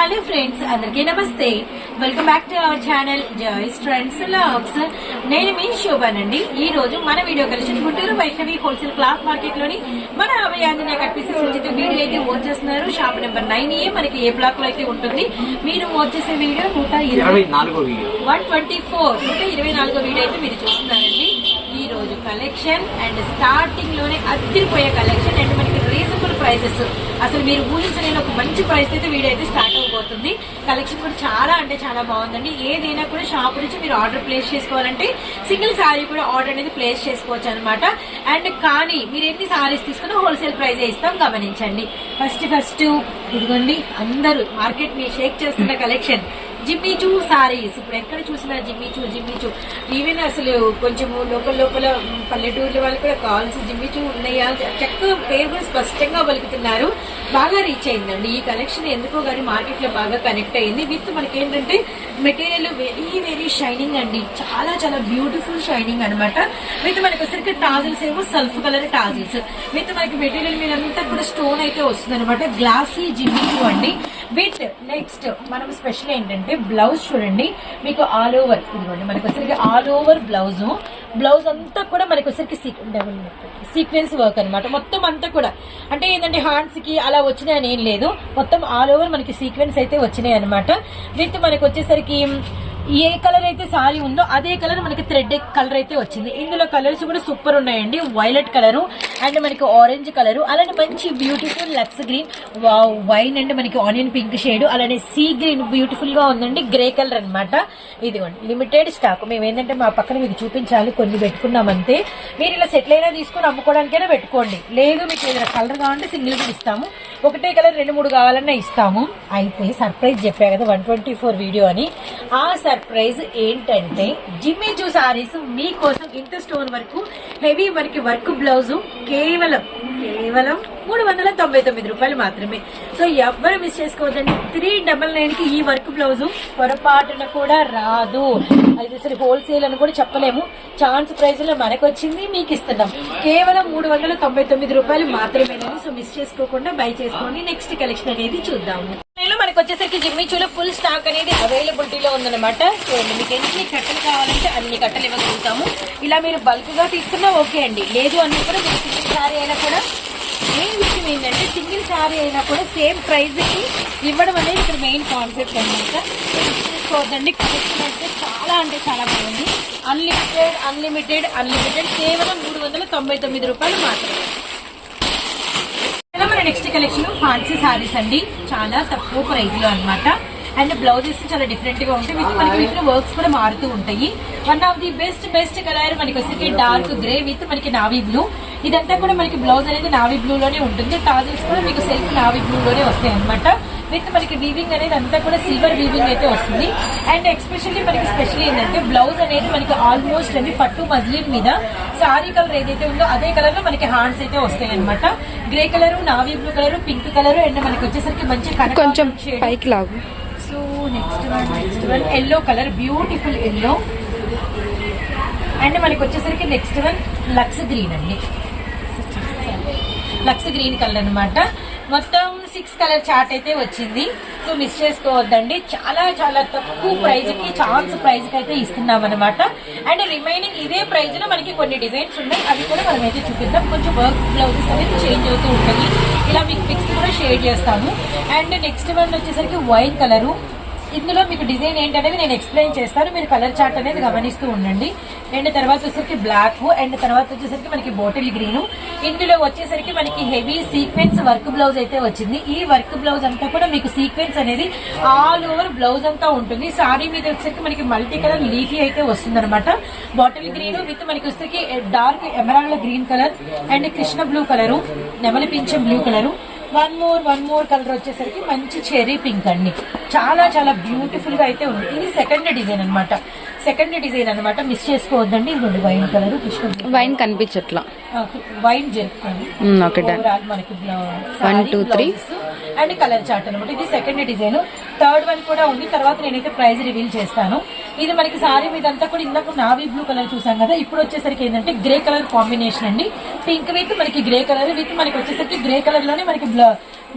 Hello friends అందరికీ నమస్తే. Welcome back to our channel joys trends logs నేను మీ శోభానండి. ఈ రోజు మన video collection Guntur Vaishnavi wholesale cloth మార్కెట్లోని మన అభయ ఆంజనేయ కట్ పీసెస్ నుంచి వీడియో అయితే వాచ్ చేస్తున్నారు. షాప్ నెంబర్ నైన్ ఏ మనకి ఏ బ్లాక్లో అయితే ఉంటుంది. మీరు వాచ్ చేసే వీడియో నూట ఇరవై ఇరవై నాలుగో వీడియో. వన్ ట్వంటీ ఫోర్ నూట ఇరవై నాలుగో వీడియో అయితే మీరు చూస్తున్నారండి. ఈ రోజు కలెక్షన్ అండ్ స్టార్టింగ్లోనే అద్దరిపోయే కలెక్షన్ అండ్ మనకి ప్రైసెస్ అసలు మీరు ఊహించలేని ఒక మంచి ప్రైస్ అయితే వీడైతే అయితే స్టార్ట్ అవబోతుంది. కలెక్షన్ కూడా చాలా అంటే చాలా బాగుందండి. ఏదైనా కూడా షాప్ నుంచి మీరు ఆర్డర్ ప్లేస్ చేసుకోవాలంటే సింగిల్ సారీ కూడా ఆర్డర్ అనేది ప్లేస్ చేసుకోవచ్చు అనమాట అండ్ కానీ మీరు ఎన్ని సారీస్ తీసుకున్నా హోల్సేల్ ప్రైస్ ఇస్తాం గమనించండి. ఫస్ట్ ఫస్ట్ ఇదిగోండి అందరూ మార్కెట్ని షేక్ చేస్తున్న కలెక్షన్ జిమ్మి చూ సారీస్ ఇప్పుడు ఎక్కడ చూసినా జిమ్మి చూ జిమ్మి చూ. ఈవెన్ అసలు కొంచెము లోకల్ లోపల మ్, పల్లెటూర్ల వాళ్ళు కూడా కాల్స్ జిమ్మి చూ ఉన్నాయా? చక్కగా పేరు కూడా స్పష్టంగా పలుకుతున్నారు. బాగా రీచ్ అయిందండి. ఈ కలెక్షన్ ఎందుకో కానీ మార్కెట్లో బాగా కనెక్ట్ అయింది. విత్ మనకి ఏంటంటే మెటీరియల్ వెరీ వెరీ షైనింగ్ అండి. చాలా చాలా బ్యూటిఫుల్ షైనింగ్ అన్నమాట. విత్ మనకి వచ్చరికి టాజిల్స్ ఏమో సల్ఫ్ కలర్ టాజిల్స్. విత్ మనకి మెటీరియల్ మీద అంతా కూడా స్టోన్ అయితే వస్తుంది అనమాట గ్లాసీ జిమ్మి అండి. విత్ నెక్స్ట్ మనం స్పెషల్ ఏంటంటే బ్లౌజ్ చూడండి. మీకు ఆల్ ఓవర్ ఇదిగోండి మనకి వచ్చరికి ఆల్ ఓవర్ బ్లౌజ్. బ్లౌజ్ అంతా కూడా మనకి వచ్చరికి సీక్వెన్స్ వర్క్ అనమాట మొత్తం అంతా కూడా. అంటే ఏంటంటే హ్యాండ్స్కి అలా వచ్చినాయని ఏం లేదు. మొత్తం ఆల్ ఓవర్ మనకి సీక్వెన్స్ అయితే వచ్చినాయి అనమాట విత్ మనకి వచ్చేసరికి ఏ కలర్ అయితే సారీ ఉందో అదే కలర్ మనకి థ్రెడ్ కలర్ అయితే వచ్చింది. ఇందులో కలర్స్ కూడా సూపర్ ఉన్నాయండి. వైలెట్ కలర్ అండ్ మనకి ఆరెంజ్ కలర్ అలానే మంచి beautiful lux green wow wine and మనకి ఆనియన్ పింక్ షేడ్ అలానే సీ గ్రీన్ బ్యూటిఫుల్గా ఉందండి. గ్రే కలర్ అన్నమాట. ఇదిగోండి. లిమిటెడ్ స్టాక్ మేము ఏంటంటే మా పక్కన మీకు చూపించాలి కొన్ని పెట్టుకున్నామంతే మీరు ఇలా సెటిల్ అయినా తీసుకొని అమ్ముకోవడానికైనా పెట్టుకోండి. లేదు మీకు ఏదైనా కలర్ కావాలంటే సింగిల్గా ఇస్తాము. ఒకటే కలర్ రెండు మూడు కావాలన్నా ఇస్తాము. అయితే సర్ప్రైజ్ చెప్పా కదా వన్ ట్వంటీ ఫోర్ వీడియో అని. ఆ సర్ప్రైజ్ ఏంటంటే జిమ్మి చూ సారీస్ మీకోసం ఇంత స్టోన్ వరకు హెవీ మనకి వర్క్ బ్లౌజ్ కేవలం కేవలం మూడు వందల తొంభై తొమ్మిది రూపాయలు మాత్రమే. సో ఎవ్వరు మిస్ చేసుకోవద్దండి. త్రీ డబల్ నైన్కి ఈ వర్క్ బ్లౌజ్ పొరపాటున కూడా రాదు. అది అసలు హోల్సేల్ అని కూడా చెప్పలేము. ఛాన్స్ ప్రైస్లో మనకు వచ్చింది మీకు ఇస్తున్నాం. కేవలం మూడు వందల తొంభై తొమ్మిది రూపాయలు మాత్రమేనండి. సో మిస్ చేసుకోకుండా బై చేసుకోండి. నెక్స్ట్ కలెక్షన్ అనేది చూద్దాము. మనకు వచ్చేసరికి జిమ్మిచూలో ఫుల్ స్టాక్ అనేది అవైలబిలిటీలో ఉందన్నమాట. చూడండి మీకు ఎన్ని కట్టలు కావాలంటే అన్ని కట్టలు ఇవ్వగలుగుతాము. ఇలా మీరు బల్క్గా తీసుకున్నా ఓకే అండి. లేదు అన్నీ కూడా మీరు శారీ అయినా కూడా. మెయిన్ విషయం ఏంటంటే సింగిల్ శారీ అయినా కూడా సేమ్ ప్రైస్కి ఇవ్వడం అనేది ఇక్కడ మెయిన్ కాన్సెప్ట్ అనమాట చూసుకోవద్దండి కలెక్షన్ అయితే చాలా అంటే చాలా బాగుంది. అన్లిమిటెడ్ అన్లిమిటెడ్ అన్లిమిటెడ్ కేవలం మూడు వందల తొంభై తొమ్మిది రూపాయలు మాత్రమే. మన నెక్స్ట్ కలెక్షన్ ఫ్యాన్సీ సారీస్ అండి. చాలా తక్కువ ప్రైస్లో అండ్ బ్లౌజెస్ చాలా డిఫరెంట్గా ఉంటాయి. విత్ మనకి వీటిలో వర్క్స్ కూడా మారుతూ ఉంటాయి. One of the best best colour మనకి వచ్చేసి డార్క్ గ్రే విత్ మనకి నావీ బ్లూ ఇదంతా కూడా మనకి బ్లౌజ్ అనేది నావీ బ్లూ లోనే ఉంటుంది. టాజిల్స్ కూడా మీకు సెల్ఫ్ నావీ బ్లూ లోనే వస్తాయి అనమాట విత్ మనకి వీవింగ్ అనేది అంతా కూడా సిల్వర్ వీవింగ్ అయితే వస్తుంది. అండ్ ఎక్స్పెషల్లీ మనకి స్పెషల్ ఏంటంటే బ్లౌజ్ అనేది మనకి ఆల్మోస్ట్ అది పట్టు మజ్లిన్ మీద సారీ కలర్ ఏదైతే ఉందో అదే కలర్లో మనకి హ్యాండ్స్ అయితే వస్తాయి అనమాట grey colour navy blue colour pink colour and మనకి వచ్చేసరికి మంచి కొంచెం పైకి లాగు. Next one next one yellow colour beautiful yellow and మనకి వచ్చేసరికి నెక్స్ట్ వన్ లక్స్ గ్రీన్ అండి. లక్స్ గ్రీన్ కలర్ అనమాట మొత్తం సిక్స్ కలర్ చార్ట్ అయితే వచ్చింది. సో మిస్ చేసుకోవద్దండి. చాలా చాలా తక్కువ ప్రైజ్కి ఛాన్స్ ప్రైజ్కి అయితే ఇస్తున్నాం అనమాట అండ్ రిమైనింగ్ ఇదే ప్రైజ్లో మనకి కొన్ని డిజైన్స్ ఉన్నాయి. అవి కూడా మనం అయితే చూపిద్దాం. కొంచెం వర్క్ బ్లౌజెస్ అనేది చేంజ్ అవుతూ ఉంటాయి. ఇలా మీకు పిక్స్ కూడా షేర్ చేస్తాము అండ్ నెక్స్ట్ వన్ వచ్చేసరికి వైట్ కలరు ఇందులో మీకు డిజైన్ ఏంటనేది నేను ఎక్స్ప్లెయిన్ చేస్తాను. మీరు కలర్ చార్ట్ అనేది గమనిస్తూ ఉండండి. అండ్ తర్వాత వచ్చేసరికి బ్లాక్ అండ్ తర్వాత వచ్చేసరికి మనకి బాటిల్ గ్రీన్ ఇందులో వచ్చేసరికి మనకి హెవీ సీక్వెన్స్ వర్క్ బ్లౌజ్ అయితే వచ్చింది. ఈ వర్క్ బ్లౌజ్ అంతా కూడా మీకు సీక్వెన్స్ అనేది ఆల్ ఓవర్ బ్లౌజ్ అంతా ఉంటుంది. సారీ మీద వచ్చేసరికి మనకి మల్టీ కలర్ లీఫీ అయితే వస్తుంది అనమాట బాటిల్ గ్రీన్ విత్ మనకి వచ్చేసరికి dark emerald green colour and Krishna blue colour నెమలి పింఛం blue colour one more one more colour వచ్చేసరికి మంచి చెరీ పింక్ అండి. చాలా చాలా బ్యూటిఫుల్గా అయితే ఉంది. ఇది సెకండ్ డిజైన్ అన్నమాట. సెకండ్ డిజైన్ అన్నమాట. మిస్ చేసుకోవద్దండి. ఇది వైన్ కలర్ వైన్ కనిపించట్లా. వైన్ జరుపుకోండి మనకి One, two, three. And colour chart అనమాట ఇది సెకండ్ డిజైన్ థర్డ్ వన్ కూడా ఉంది. తర్వాత నేనైతే ప్రైస్ రివీల్ చేస్తాను. ఇది మనకి సారీ మీద అంతా కూడా ఇందాక నావీ బ్లూ కలర్ చూసాం కదా. ఇప్పుడు వచ్చేసరికి ఏంటంటే గ్రే కలర్ కాంబినేషన్ అండి. పింక్ విత్ మనకి గ్రే కలర్ విత్ మనకి వచ్చేసరికి గ్రే కలర్లోనే మనకి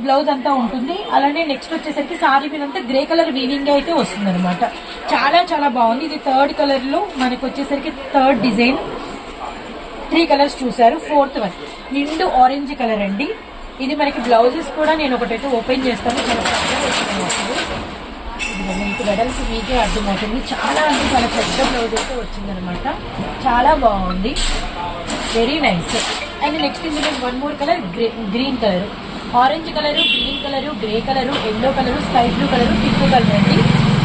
బ్లౌజ్ అంతా ఉంటుంది. అలానే నెక్స్ట్ వచ్చేసరికి సారీ మీద అంతా గ్రే కలర్ వీవింగ్ అయితే వస్తుంది అనమాట చాలా చాలా బాగుంది. ఇది థర్డ్ కలర్లో వచ్చేసరికి థర్డ్ డిజైన్ త్రీ కలర్స్ చూసారు ఫోర్త్ వన్ నిండు ఆరెంజ్ కలర్ అండి. ఇది మనకి బ్లౌజెస్ కూడా నేను ఒకటైతే ఓపెన్ చేస్తాను. చాలా మీకు వెడల్పు మీకే అర్థమవుతుంది. చాలా అంటే చాలా పెద్ద బ్లౌజ్ అయితే వచ్చిందనమాట చాలా బాగుంది. వెరీ నైస్ అండ్ నెక్స్ట్ ఇందులో one more colour green colour orange colour green colour grey colour yellow colour sky blue colour pink colour అండి.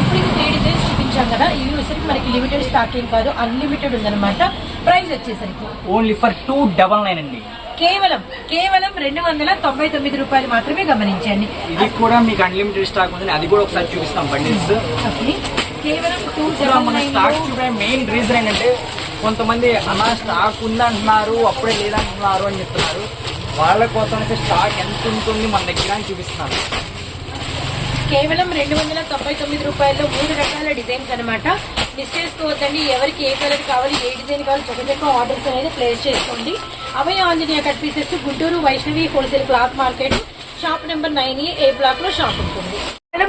ఇప్పుడు త్రీ డిజైన్స్ చూపించాం కదా ఇవి వచ్చేసరికి మనకి లిమిటెడ్ స్టాకింగ్ కాదు అన్లిమిటెడ్ ఉందన్నమాట. ప్రైస్ వచ్చేసరికి only for two double nine అండి. కేవలం కేవలం రెండు వందల తొంభై తొమ్మిది రూపాయలు మాత్రమే గమనించండి. ఇది కూడా మీకు అన్లిమిటెడ్ స్టాక్ ఉంది అది కూడా ఒకసారి చూపిస్తాం బండిల్స్. కేవలం టూ స్టాక్ చూపే మెయిన్ రీజన్ ఏంటంటే కొంతమంది అన్న స్టాక్ ఉందంటున్నారు అప్పుడే లేదంటున్నారు అని చెప్తున్నారు. వాళ్ళ కోసం అయితే స్టాక్ ఎంత ఉంటుంది మన దగ్గర అని చూపిస్తున్నాను. కేవలం రెండు వందల తొంభై తొమ్మిది రూపాయల్లో మూడు రకాల డిజైన్స్ అనమాట మిస్ చేసుకోవద్దండి ఎవరికి ఏ కలర్ కావాలి ఏ డిజైన్ కావాలి చక్కచక్క ఆర్డర్స్ అనేది ప్లేస్ చేసుకోండి. Abhaya Anjaneya cut pieces Guntur Vaishnavi wholesale cloth market. Shop number nine A బ్లాక్లో షాప్ ఉంటుంది.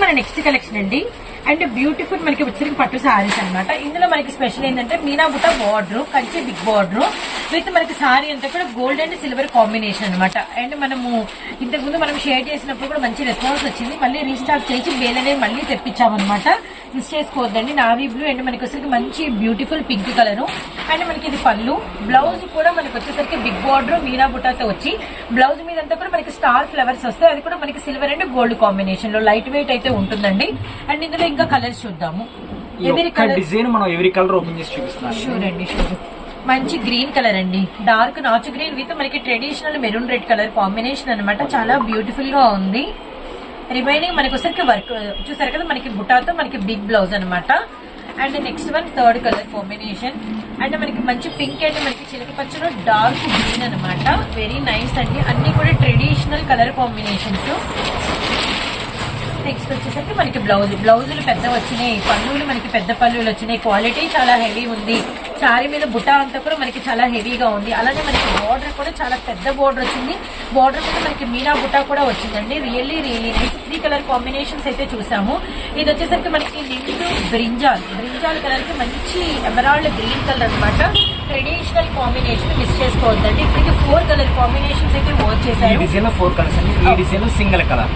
మన నెక్స్ట్ కలెక్షన్ అండి. అండ్ బ్యూటిఫుల్ మనకి వచ్చిన పట్టు సారీస్ అనమాట ఇందులో మనకి స్పెషల్ ఏంటంటే మీనా బుట్ట border Kanchi big border with మనకి సారీ అంతా కూడా గోల్డ్ అండ్ సిల్వర్ కాంబినేషన్ అనమాట అండ్ మనము ఇంతకు ముందు మనం షేర్ చేసినప్పుడు కూడా మంచి రెస్పాన్స్ వచ్చింది. మళ్ళీ రీస్టాక్ చేసి బేల్ మళ్ళీ తెప్పించామన్నమాట. మిస్ చేసుకోవద్దండి. నావీ బ్లూ అండ్ మనకి వచ్చేసరికి మంచి బ్యూటిఫుల్ పింక్ కలర్. అండ్ మనకి ఇది పళ్ళు. బ్లౌజ్ కూడా మనకి వచ్చేసరికి బిగ్ బార్డర్ మీనా బుట్టాతో వచ్చి బ్లౌజ్ మీద అంతా కూడా మనకి స్టార్ ఫ్లవర్స్ వస్తాయి. అది కూడా మనకి సిల్వర్ అండ్ గోల్డ్ కాంబినేషన్లో లైట్ వెయిట్ అయితే ఉంటుందండి. అండ్ ఇందులో ఇంకా కలర్స్ చూద్దాము. ఈ ఎవరి ఒక్క కలర్ డిజైన్ మనం ఎవరి కలర్ ఓపెన్ చేసి చూపిస్తున్నాం. షూర్ అండి షూర్ మంచి గ్రీన్ కలర్ అండి. డార్క్ నాచు గ్రీన్ విత్ మనకి traditional maroon red colour combination అన్నమాట. చాలా బ్యూటిఫుల్గా ఉంది. రిమైనింగ్ మనకు వచ్చరికి వర్క్ చూసారు కదా మనకి బుటాతో మనకి బిగ్ బ్లౌజ్ అనమాట and next one third colour combination and మనకి మంచి పింక్ అండ్ మనకి చిలక పచ్చలో డార్క్ గ్రీన్ అనమాట వెరీ నైస్ అండి. అన్ని కూడా ట్రెడిషనల్ కలర్ కాంబినేషన్స్ నెక్స్ట్ వచ్చేసరికి మనకి బ్లౌజ్ బ్లౌజులు పెద్ద వచ్చినాయి. పళ్ళులు మనకి పెద్ద పళ్ళులు వచ్చినాయి. క్వాలిటీ చాలా హెవీ ఉంది. సారీ మీద బుట్ట అంతా కూడా మనకి చాలా హెవీగా ఉంది. అలానే మనకి బోర్డర్ కూడా చాలా పెద్ద బోర్డర్ వచ్చింది. బోర్డర్ మీద మనకి మీనా బుట్ట కూడా వచ్చిందండి. Really really nice three colour combinations అయితే చూసాము. ఇది వచ్చేసరికి మనకి నిండు బ్రింజాల్. బ్రింజాల్ కలర్కి మంచి ఎమరాల్డ్ గ్రీన్ కలర్ అన్నమాట. ట్రెడిషనల్ కాంబినేషన్ మిస్ చేసుకోవద్దండి. ఇప్పటికి ఫోర్ కలర్ కాంబినేషన్స్ అయితే వర్క్ డిజైన్ ఫోర్ కలర్స్ అండి. ఈ design single colour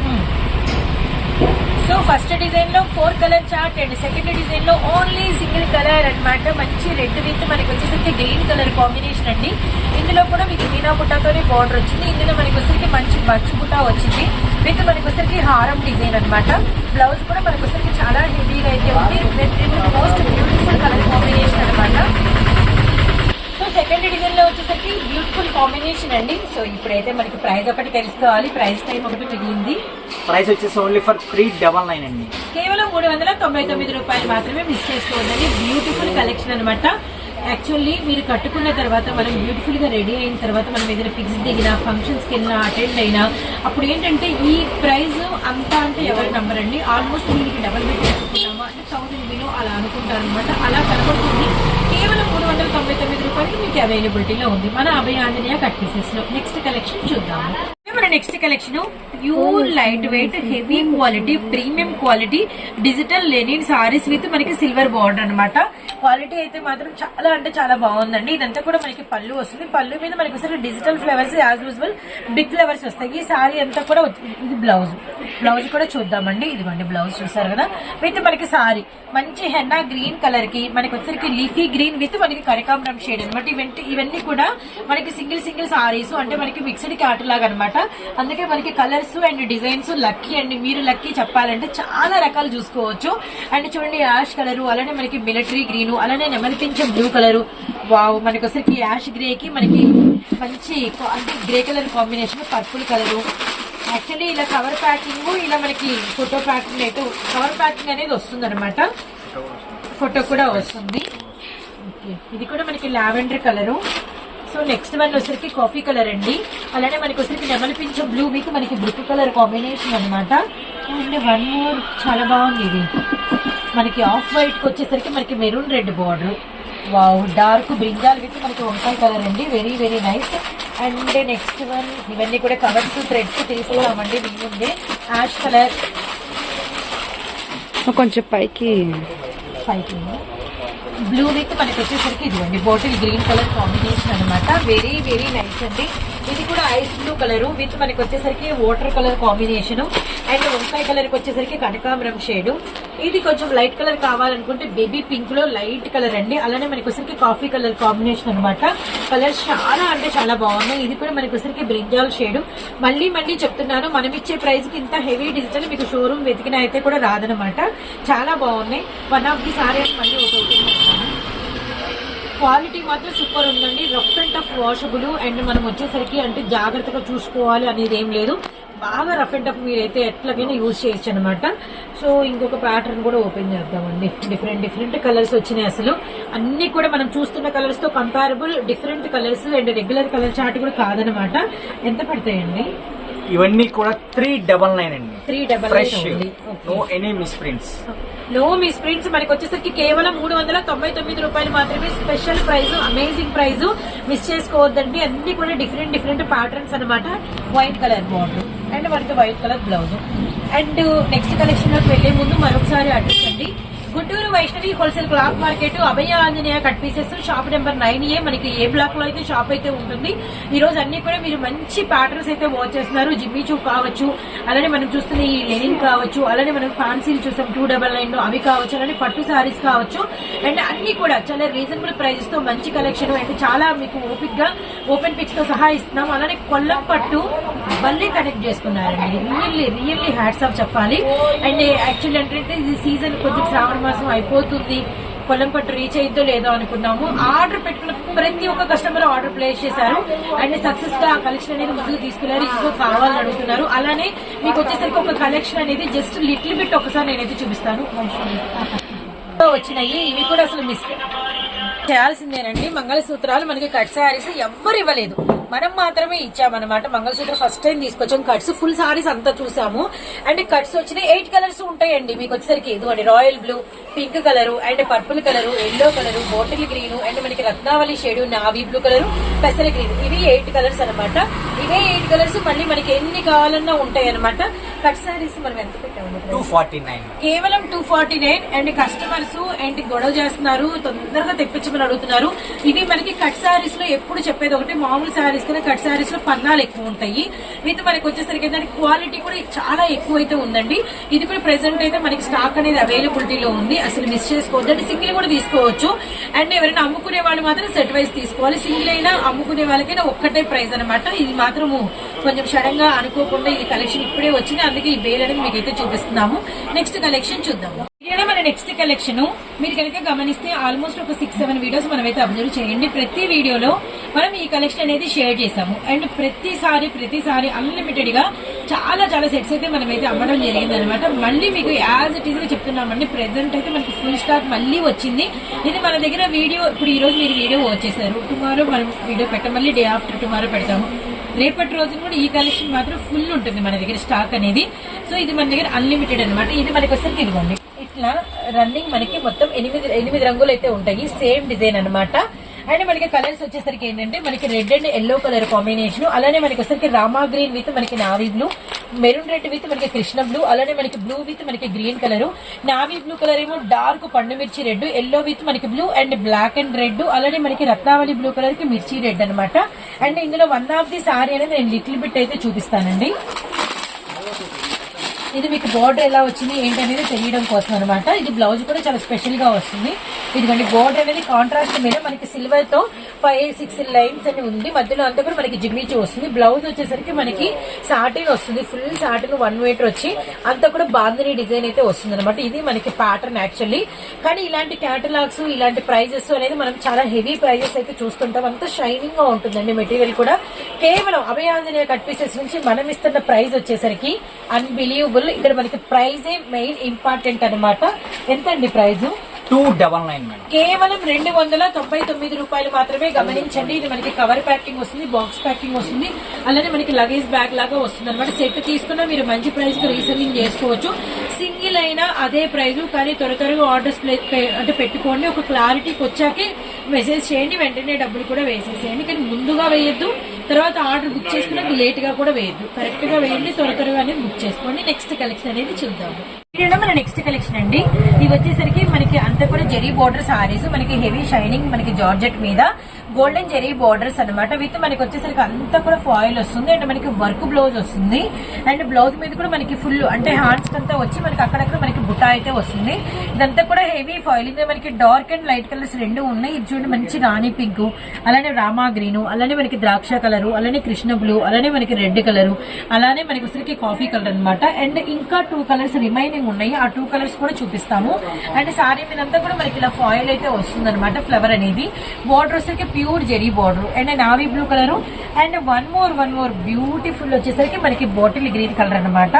so first డిజైన్లో four colour chart and second డిజైన్లో ఓన్లీ సింగిల్ కలర్ అనమాట మంచి రెడ్ విత్ మనకి వచ్చేసరికి గ్రీన్ కలర్ కాంబినేషన్ అండి. ఇందులో కూడా మీకు మీనా బుట్టాతోనే బార్డర్ వచ్చింది. ఇందులో మనకి వచ్చరికి మంచి బచ్చు బుట్ట వచ్చింది. విత్ మనకి వచ్చరికి హారం డిజైన్ అనమాట బ్లౌజ్ కూడా మనకి వచ్చరికి చాలా హెవీగా అయితే ఉంది. మోస్ట్ బ్యూటిఫుల్ కలర్ కాంబినేషన్ అనమాట సో సెకండ్ డిజైన్లో వచ్చేసరికి బ్యూటిఫుల్ కాంబినేషన్ అండి. సో ఇప్పుడైతే మనకి ప్రైస్ ఒకటి తెలుసుకోవాలి. ప్రైస్ టైం ఒకటి మిగిలింది. ప్రైస్ వచ్చేసి only for three double nine అండి. కేవలం మూడు వందల తొంభై తొమ్మిది రూపాయలు మాత్రమే మిస్ చేసుకోవద్దండి. బ్యూటిఫుల్ కలెక్షన్ అనమాట యాక్చువల్లీ మీరు కట్టుకున్న తర్వాత మనం బ్యూటిఫుల్గా రెడీ అయిన తర్వాత మనం ఏదైనా పిక్స్ దిగినా ఫంక్షన్స్కి వెళ్ళినా అటెండ్ అయినా అప్పుడు ఏంటంటే ఈ ప్రైస్ అంతా అంటే ఎవరు నమ్మరండి. ఆల్మోస్ట్ దీనికి డబల్ బిల్ చేసుకుంటున్నామా అంటే థౌసండ్ బిలో అలా అనుకుంటారు అనమాట అలా కనబడుతుంది వందల తొంభై తొమ్మిది రూపాయలకి మీకు అవైలబిలిటీలో ఉంది. మన అభయ ఆంజనేయ కట్ పీసెస్లో నెక్స్ట్ కలెక్షన్ చూద్దాము. మన next collection pure light weight heavy quality premium quality digital linen saris with మనకి సిల్వర్ బార్డర్ అన్నమాట. క్వాలిటీ అయితే మాత్రం చాలా అంటే చాలా బాగుందండి. ఇదంతా కూడా మనకి పళ్ళు వస్తుంది. పళ్ళు మీద మనకి వస్తే digital flowers as usual big flowers వస్తాయి. ఈ సారీ అంతా కూడా ఇది బ్లౌజ్. బ్లౌజ్ కూడా చూద్దామండి. ఇదిగోండి బ్లౌజ్ చూసారు కదా? విత్ మనకి సారీ. మంచి హెన్నా గ్రీన్ కలర్కి మనకి వచ్చరికి లీఫీ గ్రీన్ విత్ మనకి కరికాంబరం షేడ్ అనమాట ఇవన్నీ ఇవన్నీ కూడా మనకి సింగిల్ సింగిల్ సారీస్ అంటే మనకి మిక్స్డ్ క్యాట్ లాగా అనమాట అందుకే మనకి colours and designs lucky and. మీరు లక్కీ చెప్పాలంటే చాలా రకాలు చూసుకోవచ్చు. అండ్ చూడండి యాష్ కలర్ అలానే మనకి మిలిటరీ గ్రీన్ అలానే నెమలి పింఛం బ్లూ కలర్. వావ్ మనకి వచ్చరికి యాష్ గ్రే కి మనకి మంచి grey colour combination purple colour. Actually ఇలా కవర్ ప్యాకింగ్ ఇలా మనకి ఫోటో ప్యాకింగ్ అయితే కవర్ ప్యాకింగ్ అనేది వస్తుంది అనమాట ఫోటో కూడా వస్తుంది. ఓకే ఇది కూడా మనకి lavender colour. So next one వచ్చరికి కాఫీ కలర్ అండి. అలానే మనకి వచ్చరికి నెమలి పింఛం బ్లూ మీకు మనకి బ్రిక్ కలర్ కాంబినేషన్ అన్నమాట. అండ్ వన్ మోర్ చాలా బాగుంది ఇది. మనకి ఆఫ్ వైట్కి వచ్చేసరికి మనకి maroon red border. Wow dark brinjal with మనకి వంకాయ కలర్ అండి. Very very nice and next one ఇవన్నీ కూడా కవర్స్ థ్రెడ్స్ తీసుకున్నామండి మీ ముందే యాష్ కలర్. కొంచెం పైకి పైకి. బ్లూ విత్ మనకి వచ్చేసరికి ఇదిగోండి బాటిల్ గ్రీన్ కలర్ కాంబినేషన్ అన్నమాట. వెరీ వెరీ నైస్ అండి. ఇది కూడా ఐస్ బ్లూ కలర్ విత్ మనకి వచ్చేసరికి వాటర్ కలర్ కాంబినేషన్ అండ్ వంకాయ కలర్కి వచ్చేసరికి కనకాంబరం షేడ్. ఇది కొంచెం లైట్ కలర్ కావాలనుకుంటే బేబీ పింక్లో లైట్ కలర్ అండి. అలానే మనకి వచ్చేసరికి కాఫీ కలర్ కాంబినేషన్ అన్నమాట. కలర్స్ చాలా అంటే చాలా బాగున్నాయి. ఇది కూడా మనకి వచ్చేసరికి బ్రింజాల్ షేడ్. మళ్ళీ మళ్ళీ చెప్తున్నాను మనం ఇచ్చే ప్రైస్కి ఇంత హెవీ డిజిటల్ మీకు షోరూమ్ వెతికిన అయితే కూడా రాదనమాట చాలా బాగున్నాయి. వన్ ఆఫ్ ది సారీ అని మళ్ళీ ఒక. క్వాలిటీ మాత్రం సూపర్ ఉందండి. Rough and tough washable and మనం వచ్చేసరికి అంటే జాగ్రత్తగా చూసుకోవాలి అనేది ఏం లేదు. బాగా రఫ్ అండ్ టఫ్ మీరైతే ఎట్లాగైనా యూజ్ చేయొచ్చు అనమాట సో ఇంకొక ప్యాటర్న్ కూడా ఓపెన్ చేద్దామండి. డిఫరెంట్ డిఫరెంట్ కలర్స్ వచ్చినాయి అసలు. అన్ని కూడా మనం చూస్తున్న కలర్స్తో comparable different colours and regular colour chart కూడా కాదనమాట ఎంత పడతాయండి? ఇవన్నీ కూడా త్రీ డబల్ నైన్ అండి. Three double fresh no any misprints no misprints మనకి వచ్చేసరికి కేవలం మూడు వందల తొంభై తొమ్మిది రూపాయలు మాత్రమే special price amazing price miss చేసుకోవద్దండి. అన్ని కూడా డిఫరెంట్ డిఫరెంట్ ప్యాటర్న్స్ అన్నమాట. వైట్ కలర్ బార్డర్ అండ్ మనకి white colour blouse and next కలెక్షన్లోకి వెళ్ళే ముందు మరొకసారి అడ్రస్ అండి. Guntur Vaishnavi wholesale cloth market Abhaya Anjaneya cut pieces shop number nine A. మనకి ఏ బ్లాక్లో అయితే షాప్ అయితే ఉంటుంది. ఈ రోజు అన్ని కూడా మీరు మంచి ప్యాటర్న్స్ అయితే వాచ్ చేస్తున్నారు. జిమ్మీ చూ కావచ్చు అలానే మనం చూస్తున్న ఈ లెనిన్ కావచ్చు అలానే మనం ఫ్యాన్సీలు చూసాం టూ డబల్ నైన్ అవి కావచ్చు అలానే పట్టు సారీస్ కావచ్చు. అండ్ అన్ని కూడా చాలా రీజనబుల్ ప్రైజెస్తో మంచి కలెక్షన్ అండ్ చాలా మీకు ఓపిక్గా ఓపెన్ పిక్స్తో సహా ఇస్తున్నాం. అలానే కొల్లం పట్టు మళ్ళీ కనెక్ట్ చేసుకున్నారండి. రియల్లీ రియల్లీ హ్యాట్స్ ఆఫ్ చెప్పాలి. అండ్ యాక్చువల్లీ ఏంటంటే ఇది సీజన్ కొంచెం శ్రావణ మాసం అయిపోతుంది. కొల్లం పట్టు రీచ్ అయిందో లేదో అనుకున్నాము. ఆర్డర్ పెట్టుకున్న ప్రతి ఒక్క కస్టమర్ ఆర్డర్ ప్లేస్ చేశారు. అండ్ సక్సెస్గా ఆ కలెక్షన్ అనేది ముందుకు తీసుకెళ్ళారు. ఇంకో కావాలని అడుగుతున్నారు. అలానే మీకు వచ్చేసరికి ఒక కలెక్షన్ అనేది జస్ట్ లిటిల్ బిట్ ఒకసారి నేనైతే చూపిస్తాను. వచ్చినాయి. ఇవి కూడా అసలు మిస్ చేయాల్సిందేనండి. మంగళసూత్రాలు మనకి కట్ శారీస్ ఎవ్వరు ఇవ్వలేదు. మనం మాత్రమే ఇచ్చామన్నమాట. మంగళసూత్రం ఫస్ట్ టైం తీసుకొచ్చాం. కట్స్ ఫుల్ సారీస్ అంతా చూసాము. అండ్ కట్స్ వచ్చినాయి. ఎయిట్ కలర్స్ ఉంటాయండి. మీకు వచ్చేసరికి ఇదిగోండి royal blue pink colour and purple colour yellow colour bottle green and మనకి Ratnavali shade navy blue colour పెసర గ్రీన్ ఇవి ఎయిట్ కలర్స్ అన్నమాట. ఇవే ఎయిట్ కలర్స్ మళ్ళీ మనకి ఎన్ని కావాలన్నా ఉంటాయి అనమాట కట్ శారీస్ మనం ఎంత పెట్టాము? టూ ఫార్టీ నైన్ కేవలం two forty nine and customers ఏంటి గొడవ చేస్తున్నారు. తొందరగా తెప్పించమని అడుగుతున్నారు. ఇవి మనకి కట్ సారీస్లో ఎప్పుడు చెప్పేది ఒకటి. మామూలు సారీస్ కన్నా కట్ సారీస్లో పన్నాలు ఎక్కువ ఉంటాయి. విత్ మనకి వచ్చేసరికి దాని క్వాలిటీ కూడా చాలా ఎక్కువ అయితే ఉందండి. ఇది కూడా ప్రెసెంట్ అయితే మనకి స్టాక్ అనేది అవైలబిలిటీలో ఉంది. అసలు మిస్ చేసుకోవద్దు. అంటే సింగిల్ కూడా తీసుకోవచ్చు. అండ్ ఎవరైనా అమ్ముకునే వాళ్ళు మాత్రం సెట్ వైజ్ తీసుకోవాలి. సింగిల్ అయినా అమ్ముకునే వాళ్ళకైనా ఒక్కటే ప్రైస్ అన్నమాట. ఇది మాత్రము కొంచెం సడన్గా అనుకోకుండా ఇది కలెక్షన్ ఇప్పుడే వచ్చింది. అందుకే ఈ బేల్ అనేది మీకు అయితే చూపిస్తున్నాము. నెక్స్ట్ కలెక్షన్ చూద్దాము. మన నెక్స్ట్ కలెక్షన్ మీరు కనుక గమనిస్తే ఆల్మోస్ట్ ఒక సిక్స్ సెవెన్ వీడియోస్ మనమైతే అబ్జర్వ్ చేయండి. ప్రతి వీడియోలో మనం ఈ కలెక్షన్ అనేది షేర్ చేసాము అండ్ ప్రతిసారి ప్రతిసారి అన్లిమిటెడ్గా చాలా చాలా సెట్స్ అయితే మనమైతే అమ్మడం జరిగింది అనమాట మళ్ళీ మీకు యాజ్ ఇట్ ఈస్గా చెప్తున్నామండి. ప్రెసెంట్ అయితే మనకి ఫుల్ స్టాక్ మళ్ళీ వచ్చింది. ఇది మన దగ్గర వీడియో ఇప్పుడు ఈ రోజు మీరు వీడియో వచ్చేసారు టుమారో మనం వీడియో పెట్టాం మళ్ళీ డే ఆఫ్టర్ టుమారో పెడతాము. రేపటి రోజు కూడా ఈ కలెక్షన్ మాత్రం ఫుల్ ఉంటుంది మన దగ్గర స్టాక్ అనేది. సో ఇది మన దగ్గర అన్లిమిటెడ్ అనమాట ఇది మనకి వచ్చేసరికి ఇదిగోండి. ఇట్లా రన్నింగ్ మనకి మొత్తం ఎనిమిది ఎనిమిది రంగులు అయితే ఉంటాయి. సేమ్ డిజైన్ అన్నమాట. అండ్ మనకి కలర్స్ వచ్చేసరికి ఏంటంటే మనకి red and yellow colour combination అలానే మనకి వచ్చేసరికి రామా గ్రీన్ విత్ మనకి navy blue maroon red with మనకి కృష్ణ బ్లూ అలానే మనకి బ్లూ విత్ మనకి green colour navy blue colour ఏమో డార్క్ పండు మిర్చి రెడ్ ఎల్లో విత్ మనకి blue and black and red అలానే మనకి రత్నావళి బ్లూ కలర్కి మిర్చి రెడ్ అన్నమాట. అండ్ ఇందులో వన్ ఆఫ్ ది సారీ అనేది నేను లిటిల్ బిట్ అయితే చూపిస్తానండి. ఇది మీకు బోర్డర్ ఎలా వచ్చింది ఏంటి అనేది తెలియడం కోసం అనమాట ఇది బ్లౌజ్ కూడా చాలా స్పెషల్గా వస్తుంది. ఇదిగోండి బోర్డర్ అనేది కాంట్రాస్ట్ మీద మనకి సిల్వర్తో ఫైవ్ సిక్స్ లైన్స్ అని ఉంది. మధ్యలో అంతా కూడా మనకి జిమ్మిచు వస్తుంది. బ్లౌజ్ వచ్చేసరికి మనకి సాటిన్ వస్తుంది. ఫుల్ సాటిన్ వన్ మీటర్ వచ్చి అంతా కూడా బాందిని డిజైన్ అయితే వస్తుంది అనమాట ఇది మనకి ప్యాటర్న్ యాక్చువల్లీ కానీ ఇలాంటి క్యాటలాగ్స్ ఇలాంటి ప్రైజెస్ అనేది మనం చాలా హెవీ ప్రైజెస్ అయితే చూస్తుంటాం. అంత షైనింగ్గా ఉంటుందండి మెటీరియల్ కూడా. కేవలం అభయాంజనేయ కట్ పీసెస్ నుంచి మనం ఇస్తున్న ప్రైస్ వచ్చేసరికి అన్బిలీవబుల్ ఇక్కడ మనకి ప్రైజే మెయిన్ ఇంపార్టెంట్ అనమాట ఎంత అండి price? Two double nine madam. కేవలం రెండు వందల తొంభై తొమ్మిది రూపాయలు మాత్రమే గమనించండి. ఇది మనకి కవర్ ప్యాకింగ్ వస్తుంది బాక్స్ ప్యాకింగ్ వస్తుంది. అలానే మనకి లగేజ్ బ్యాగ్ లాగా వస్తుంది అనమాట సెట్ తీసుకున్నా మీరు మంచి ప్రైస్కి రీసెల్లింగ్ చేసుకోవచ్చు. సింగిల్ అయినా అదే ప్రైస్ కానీ త్వర త్వరగా ఆర్డర్స్ అంటే పెట్టుకోండి. ఒక క్లారిటీకి వచ్చాకే మెసేజ్ చేయండి. వెంటనే డబ్బులు కూడా వేసేసేయండి. కానీ ముందుగా వేయొద్దు. తర్వాత ఆర్డర్ బుక్ చేసుకున్నాక లేట్గా కూడా వేయద్దు. కరెక్ట్గా వేయండి త్వర త్వరగానే బుక్ చేసుకోండి. నెక్స్ట్ కలెక్షన్ అనేది చూద్దాము. ఇది మన నెక్స్ట్ కలెక్షన్ అండి. ఇవి వచ్చేసరికి మనకి అంతా కూడా జెరీ బోర్డర్ సారీస్ మనకి హెవీ షైనింగ్ మనకి జార్జెట్ మీద గోల్డెన్ జెరీ బోర్డర్స్ అన్నమాట. విత్ మనకి వచ్చేసరికి అంతా కూడా ఫాయిల్ వస్తుంది. అండ్ మనకి వర్క్ బ్లౌజ్ వస్తుంది. అండ్ బ్లౌజ్ మీద కూడా మనకి ఫుల్ అంటే హ్యాండ్స్ అంతా వచ్చి మనకి అక్కడక్కడ మనకి బుటా అయితే వస్తుంది. ఇదంతా కూడా హెవీ ఫాయిల్ ఇది మనకి డార్క్ అండ్ లైట్ కలర్స్ రెండు ఉన్నాయి. ఇది చూడండి మంచి రాణి పింక్ అలానే రామా గ్రీన్ అలానే మనకి ద్రాక్ష కలర్ అలానే కృష్ణ బ్లూ అలానే మనకి రెడ్ కలర్ అలానే మనకి వచ్చరికి కాఫీ కలర్ అన్నమాట. అండ్ ఇంకా టూ కలర్స్ రిమైనింగ్ ఉన్నాయి. ఆ టూ కలర్స్ కూడా చూపిస్తాము. అండ్ సారీ మీద అంతా కూడా మనకి ఇలా ఫాయిల్ అయితే వస్తుంది అనమాట ఫ్లవర్ అనేది బోర్డర్ వచ్చరికి pure zari border and navy blue colour and one more one more beautiful వచ్చేసరికి మనకి బాటిల్ గ్రీన్ కలర్ అన్నమాట.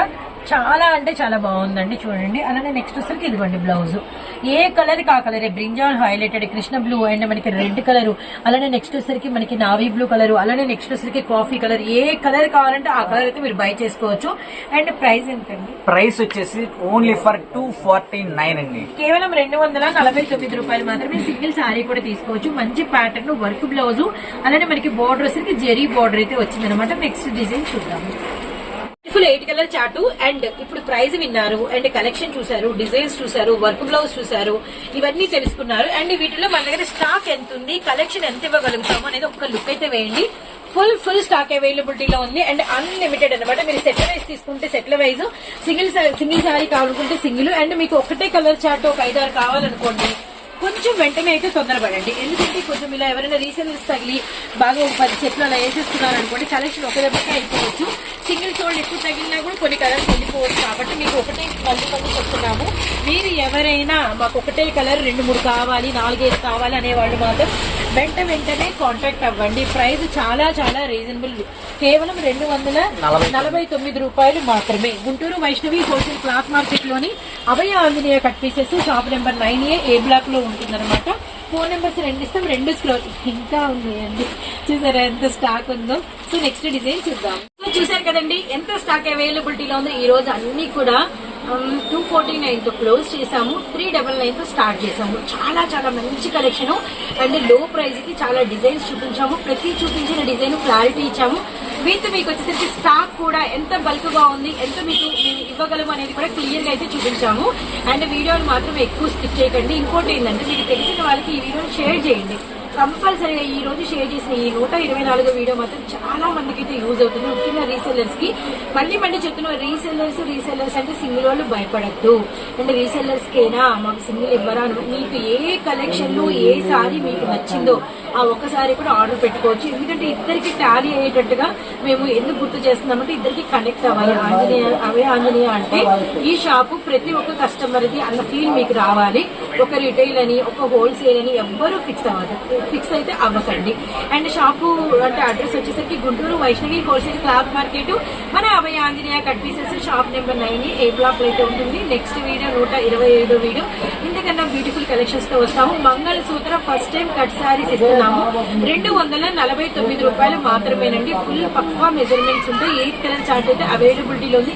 చాలా అంటే చాలా బాగుందండి చూడండి. అలానే నెక్స్ట్ వచ్చరికి ఇదిగోండి బ్లౌజ్ ఏ కలర్ కా colour brinjal highlighted Krishna blue and మనకి రెడ్ కలర్ అలానే నెక్స్ట్ వచ్చరికి మనకి నావీ బ్లూ కలర్ అలానే నెక్స్ట్ వచ్చరికి కాఫీ కలర్ ఏ కలర్ కావాలంటే ఆ కలర్ అయితే మీరు బై చేసుకోవచ్చు. అండ్ ప్రైస్ ఎంతండి? ప్రైస్ వచ్చేసి only for two forty nine అండి. కేవలం రెండు వందల నలభై తొమ్మిది రూపాయలు మాత్రమే సింగిల్ సారీ కూడా తీసుకోవచ్చు. మంచి ప్యాటర్న్ వర్క్ బ్లౌజ్ అలానే మనకి బార్డర్ వచ్చరికి జెరీ బార్డర్ అయితే వచ్చింది అనమాట నెక్స్ట్ డిజైన్ చూద్దాము. Full eight colour chart. And ఇప్పుడు ప్రైజ్ విన్నారు. అండ్ కలెక్షన్ చూసారు డిజైన్స్ చూసారు వర్క్ బ్లౌజ్ చూసారు ఇవన్నీ తెలుసుకున్నారు. అండ్ వీటిలో మన దగ్గర స్టాక్ ఎంత ఉంది కలెక్షన్ ఎంత ఇవ్వగలుగుతాము అనేది ఒక లుక్ అయితే వేయండి. ఫుల్ ఫుల్ స్టాక్ అవైలబిలిటీలో ఉంది. అండ్ అన్లిమిటెడ్ అనమాట మీరు సెట్ల వైజ్ తీసుకుంటే సెట్ల వైజ్ సింగిల్ సింగిల్ సారీ కావాలనుకుంటే సింగిల్. అండ్ మీకు ఒకటే కలర్ చాట్ ఒక ఐదారు కావాలనుకోండి కొంచెం వెంటనే అయితే తొందరపడండి. ఎందుకంటే కొంచెం ఇలా ఎవరైనా రీసెలర్స్ తగిలి బాగా ఒక పది చెట్లు అలా వేసేస్తున్నారు అనుకోండి కలెక్షన్ ఒక దెబ్బకే అయిపోవచ్చు. సింగిల్ సోల్డ్ ఎక్కువ తగిలినా కూడా కొన్ని కలర్స్ వెళ్ళిపోవచ్చు కాబట్టి మీకు ఒకటే మళ్ళీ మళ్ళీ చెప్తున్నాము. మీరు ఎవరైనా మాకు ఒకటే కలర్ రెండు మూడు కావాలి నాలుగైదు కావాలి అనేవాళ్ళు మాత్రం వెంట వెంటనే కాంటాక్ట్ అవ్వండి. ప్రైస్ చాలా చాలా రీజనబుల్ కేవలం రెండు వందల నలభై తొమ్మిది. రూపాయలు మాత్రమే. Guntur Vaishnavi wholesale cloth మార్కెట్లోని Abhaya Anjaneya cut pieces shop number nine A A బ్లాక్లో ఉంటుందన్నమాట. ఫోన్ నెంబర్స్ రెండు ఇస్తాం రెండు స్క్రోల్ ఇంకా ఉన్నాయండి. చూసారా ఎంత స్టాక్ ఉందో. సో నెక్స్ట్ డిజైన్ చూద్దాం. చూసారు కదండి ఎంత స్టాక్ అవైలబిలిటీలో ఉందో ఈ రోజు అన్ని కూడా టూ ఫోర్టీ నైన్తో క్లోజ్ చేసాము త్రీ డబల్ నైన్తో స్టార్ట్ చేసాము చాలా చాలా మంచి కలెక్షన్ అండ్లో ప్రైస్కి చాలా డిజైన్స్ చూపించాము. ప్రతి చూపించిన డిజైన్ క్లారిటీ ఇచ్చాము. విత్ మీకు వచ్చేసరికి స్టాక్ కూడా ఎంత బల్క్గా ఉంది ఎంత మీకు ఇవ్వగలము అనేది కూడా క్లియర్గా అయితే చూపించాము. అండ్ వీడియోని మాత్రం ఎక్కువ స్కిప్ చేయకండి. ఇంకోటి ఏంటంటే మీకు తెలిసిన వాళ్ళకి ఈ వీడియోని షేర్ చేయండి. కంపల్సరీగా ఈ రోజు షేర్ చేసిన ఈ నూట ఇరవై నాలుగు వీడియో మాత్రం చాలా మందికి అయితే యూజ్ అవుతుంది. ముఖ్యంగా రీసెల్లర్స్కి. మళ్ళీ మళ్ళీ చెప్తున్నా రీసెల్లర్స్ రీసెల్లర్స్ అంటే సింగిల్ వాళ్ళు భయపడద్దు. అండ్ రీసెల్లర్స్ కేనా? మాకు సింగిల్ ఇవ్వరా మీకు ఏ కలెక్షన్లో ఏ సారీ మీకు నచ్చిందో ఆ ఒక్కసారి కూడా ఆర్డర్ పెట్టుకోవచ్చు. ఎందుకంటే ఇద్దరికి టాలీ అయ్యేటట్టుగా మేము ఎందుకు గుర్తు చేస్తున్నామంటే ఇద్దరికి కనెక్ట్ అవ్వాలి. ఆంజనేయ అవే ఆంజనేయ అంటే ఈ షాపు ప్రతి ఒక్క కస్టమర్ది అన్న ఫీల్ మీకు రావాలి. ఒక రిటైల్ అని ఒక హోల్సేల్ అని ఎవ్వరూ ఫిక్స్ అవ్వదు. ఫిక్స్ అయితే అవ్వకండి. అండ్ షాపు అంటే అడ్రస్ వచ్చేసరికి Guntur Vaishnavi wholesale cloth market. మన Abhaya Anjaneya cut pieces shop number nine A block అయితే ఉంటుంది. నెక్స్ట్ వీడియో నూట ఇరవై ఐదో వీడియో. ఇంతకన్నా బ్యూటిఫుల్ కలెక్షన్స్తో వస్తాము. Mangalsutra first time cut sarees ఇస్తున్నాము. రెండు వందల నలభై తొమ్మిది రూపాయలు మాత్రమేనండి. ఫుల్ పక్కా మెజర్మెంట్స్ ఉంటాయి ఎయిట్ కలర్ చార్ట్ అయితే అవైలబిలిటీలో ఉంది.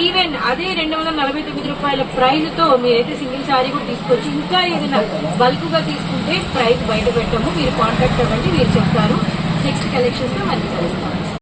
ఈవెన్ అదే రెండు వందల నలభై తొమ్మిది రూపాయల ప్రైస్తో మీరైతే సింగిల్ శారీ కూడా తీసుకోవచ్చు ఇంకా ఏదైనా బల్క్గా తీసుకుంటే ప్రైస్ బయట పెట్టము. మీరు కాంటాక్ట్ అవ్వండి మీరు చెప్తారు. నెక్స్ట్ కలెక్షన్స్లో మళ్ళీ కలుస్తాం.